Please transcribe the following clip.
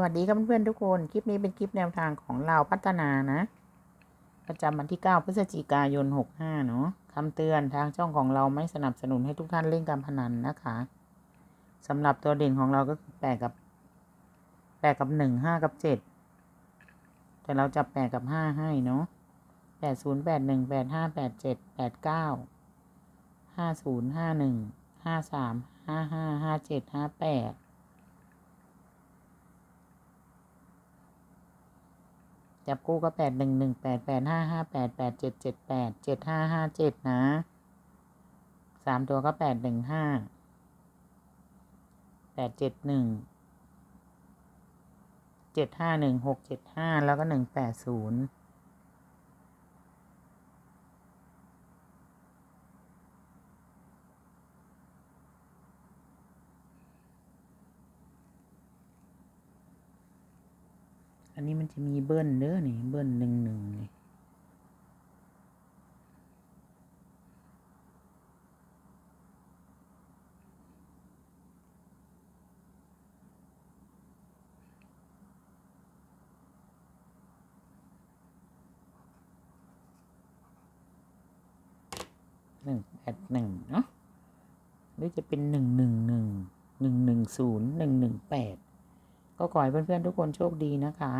วัสดีครับเพื่อนทุกคน คลิปนี้เป็นคลิปแนวทางของเราพัฒนานะ ประจำวันที่ 9 พฤศจิกายน 65 เนาะคำเตือนทางช่องของเราไม่สนับสนุนให้ทุกท่านเล่นการพนันนะคะสำหรับตัวเด่นของเราก็คือ8กับ8กับ 1 5 กับ 7 แต่เราจะ8กับ 5 ให้เนาะ8 0 8 1 8 5 8 7 8 9 5 0 5 1 5 3 5 5 5 7 5 8 จับคู่ก็แปดหนึ่งหนึ่งแปดแปดห้าห้าแปดแปดเจ็ดเจ็ดแปดเจ็ดห้าห้าเจ็ดนะสามตัวก็แปดหนึ่งห้าแปดเจ็ดหนึ่งเจ็ดห้าหนึ่งหกเจ็ดห้าแล้วก็หนึ่งแปดศูนย์ อันนี้มันจะมีเบิ้ลเด้อนี่ เบิ้ลหนึ่งหนึ่งนี่หนึ่งแปดหนึ่งเนาะหรือจะเป็นหนึ่งหนึ่งหนึ่งหนึ่งหนึ่งศูนย์หนึ่งหนึ่งแปด ก็ขอให้เพื่อนๆทุกคนโชคดีนะคะ